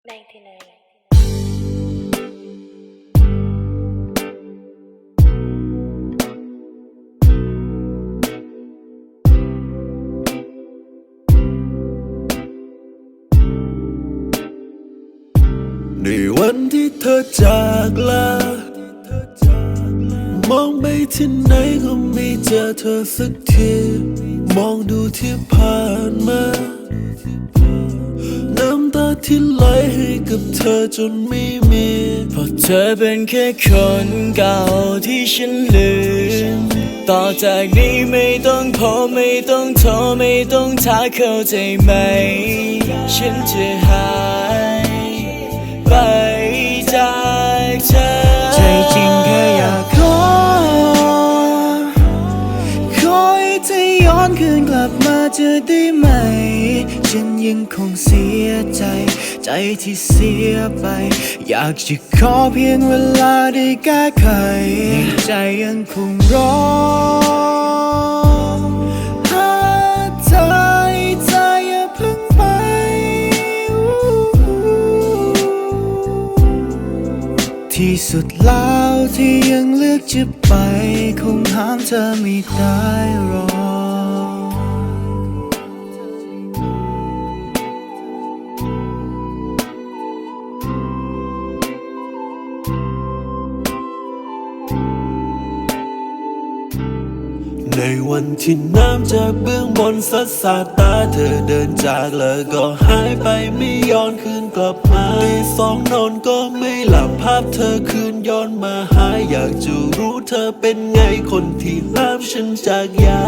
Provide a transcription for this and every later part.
99ในวันที่เธอจากลา มองไปที่ไหนก็ไม่เจอเธอสักที มองดูที่ผ่านมา น้ำ ที่ไหลให้กับเธอจนไม่มีเพราะเธอเป็นแค่คนเก่าที่ฉันลืม ต่อจากนี้ไม่ต้องโทรไม่ต้องโทรไม่ต้องทักเข้าใจไหม ฉันจะหาย อให้เธอย้อนคืนกลับมาเจอได้ไหม ฉันยังคงเสียใจ ใจที่เสียไป อยากจะขอเพียงเวลาได้แก้ไข ใจยังคงรอหาเธอให้เธออย่าเพิ่งไป ที่สุดแล้วที่ยังเลือกจะไป คงห้ามเธอไม่ได้หรอก ในวันที่น้ำจากเบื้องบนสัดสาดตาเธอเดินจากแล้วก็หายไปไม่ย้อนคืนกลับมาตีสองนอนก็ไม่หลับภาพเธอคืนย้อนมาหายอยากจะรู้เธอเป็นไงคนที่ห้ามฉันจากยา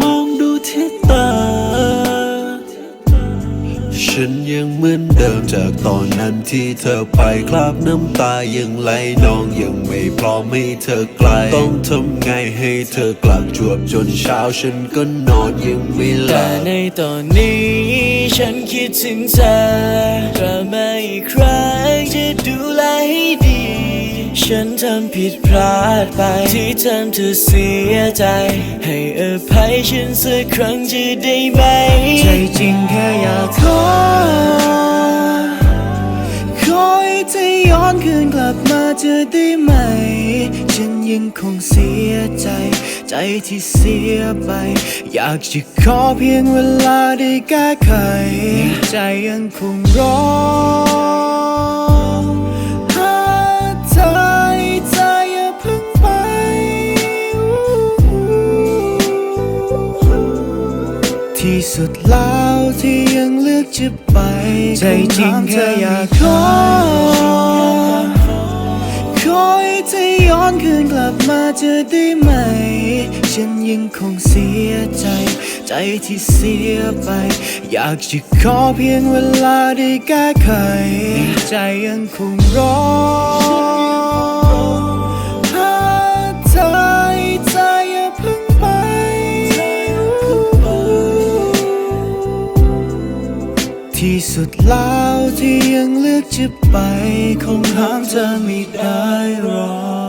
มองดูที่ตา ฉันยังเหมือนเดิมจากตอนนั้นที่เธอไปคราบน้ำตายังไหลนองยังไม่พร้อมให้เธอไกลต้องทำไงให้เธอกลับจวบจนเช้าฉันก็นอนยังไม่หลับแต่ในตอนนี้ ฉันคิดถึงเธอกลับมาอีกครั้งจะดูแลให้ดี ฉันทำผิดพลาดไป ที่ทำเธอเสียใจ ให้อภัยฉันสักครั้งจะได้ไหม ใจจริงแค่อยากขอ ขอให้เธอย้อนคืนกลับมาเจอได้ไหม ฉันยังคงเสียใจ ใจที่เสียไป อยากจะขอเพียงเวลาได้แก้ไข ใจยังคงรอ ที่สุดแล้วที่ยังเลือกจะไป ใจจริงแค่อยากขอขอให้เธอย้อนคืนกลับมาเจอได้ไหม ฉันยังคงเสียใจ ใจที่เสียไป อยากจะขอเพียงเวลาได้แก้ไข ใจยังคงรอ ที่สุดแล้วที่ยังเลือกจะไป คงห้ามเธอไม่ได้หรอก